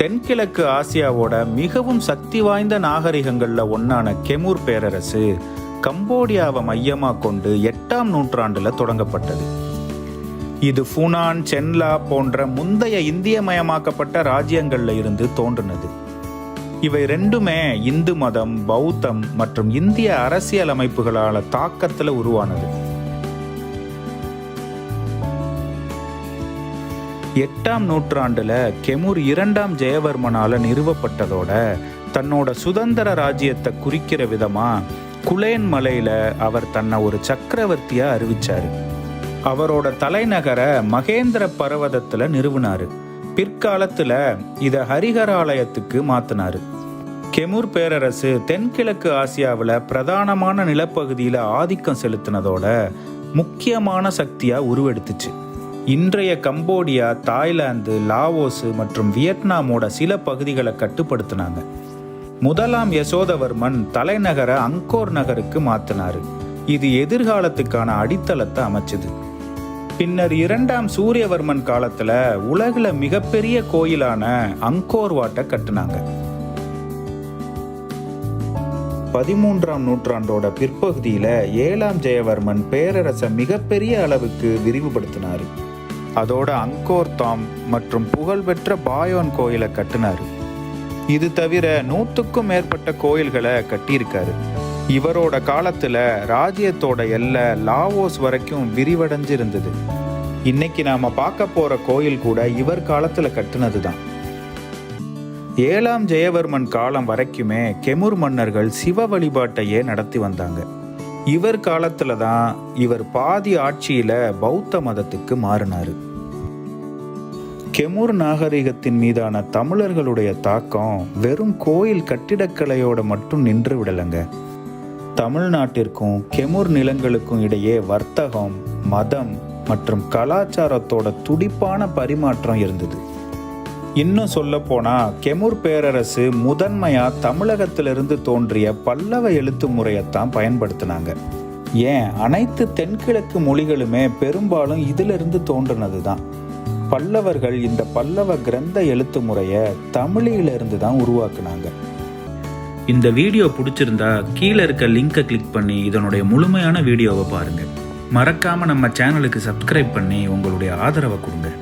தென்கிழக்கு ஆசியாவோட மிகவும் சக்தி வாய்ந்த நாகரிகங்களில் ஒன்றான கெமூர் பேரரசு கம்போடியாவை மையமாக கொண்டு எட்டாம் நூற்றாண்டில் தொடங்கப்பட்டது. இது ஃபுனான் சென்லா போன்ற முந்தைய இந்தியமயமாக்கப்பட்ட ராஜ்யங்களில் இருந்து தோன்றினது. இவை ரெண்டுமே இந்து மதம் பௌத்தம் மற்றும் இந்திய அரசியல் அமைப்புகளால் தாக்கத்தில் உருவானது. எட்டாம் நூற்றாண்டுல கெமுர் இரண்டாம் ஜெயவர்மனால நிறுவப்பட்டதோட தன்னோட சுதந்திர ராஜ்யத்தை குறிக்கிற விதமா குலேன் மலையில அவர் தன்னை ஒரு சக்கரவர்த்தியா அறிவிச்சாரு. அவரோட தலைநகரை மகேந்திர பர்வதத்துல நிறுவினாரு. பிற்காலத்துல இத ஹரிஹராலயத்துக்கு மாத்தினாரு. கெமுர் பேரரசு தென்கிழக்கு ஆசியாவில் பிரதானமான நிலப்பகுதியில் ஆதிக்கம் செலுத்தினதோட முக்கியமான சக்தியாக உருவெடுத்துச்சு. இன்றைய கம்போடியா தாய்லாந்து லாவோஸ் மற்றும் வியட்நாமோட சில பகுதிகளை கட்டுப்படுத்தினாங்க. முதலாம் யசோதவர்மன் தலைநகர அங்கோர் நகருக்கு மாத்தினாரு. இது எதிர்காலத்துக்கான அடித்தளத்தை அமைச்சது. பின்னர் இரண்டாம் சூரியவர்மன் காலத்துல உலகில் மிகப்பெரிய கோயிலான அங்கோர் வாட்டை கட்டுனாங்க. பதிமூன்றாம் நூற்றாண்டோட பிற்பகுதியில ஏழாம் ஜெயவர்மன் பேரரசை மிகப்பெரிய அளவுக்கு விரிவுபடுத்தினாரு. அதோட அங்கோர் தாம் மற்றும் புகழ்பெற்ற பாயோன் கோயிலை கட்டினார். இது தவிர நூற்றுக்கும் மேற்பட்ட கோயில்களை கட்டியிருக்காரு. இவரோட காலத்தில் ராஜ்யத்தோட எல்லை லாவோஸ் வரைக்கும் விரிவடைஞ்சு இருந்தது இன்னைக்கு நாம் பார்க்க போகிற கோயில் கூட இவர் காலத்தில் கட்டினது தான் ஏழாம் ஜெயவர்மன் காலம் வரைக்குமே கெமுர் மன்னர்கள் சிவ வழிபாட்டையே நடத்தி வந்தாங்க. இவர் காலத்துல தான் இவர் பாதி ஆட்சியில பௌத்த மதத்துக்கு மாறினாரு. கெமுர் நாகரிகத்தின் மீதான தமிழர்களுடைய தாக்கம் வெறும் கோயில் கட்டிடக்கலையோட மட்டும் நின்று விடலைங்க. தமிழ்நாட்டிற்கும் கெமுர் நிலங்களுக்கும் இடையே வர்த்தகம் மதம் மற்றும் கலாச்சாரத்தோட துடிப்பான பரிமாற்றம் இருந்தது. இன்னும் சொல்ல போனா கெமுர் பேரரசு முதன்மையா தமிழகத்திலிருந்து தோன்றிய பல்லவ எழுத்து முறையைத்தான் பயன்படுத்தினாங்க. ஏன்? அனைத்து தென்கிழக்கு மொழிகளுமே பெரும்பாலும் இதிலிருந்து தோன்றினது தான் பல்லவர்கள் இந்த பல்லவ கிரந்த எழுத்து முறையை தமிழிலிருந்து தான் உருவாக்குனாங்க. இந்த வீடியோ பிடிச்சிருந்தா கீழே இருக்க லிங்கை கிளிக் பண்ணி இதனுடைய முழுமையான வீடியோவை பாருங்கள் மறக்காம நம்ம சேனலுக்கு சப்ஸ்கிரைப் பண்ணி உங்களுடைய ஆதரவை கொடுங்க.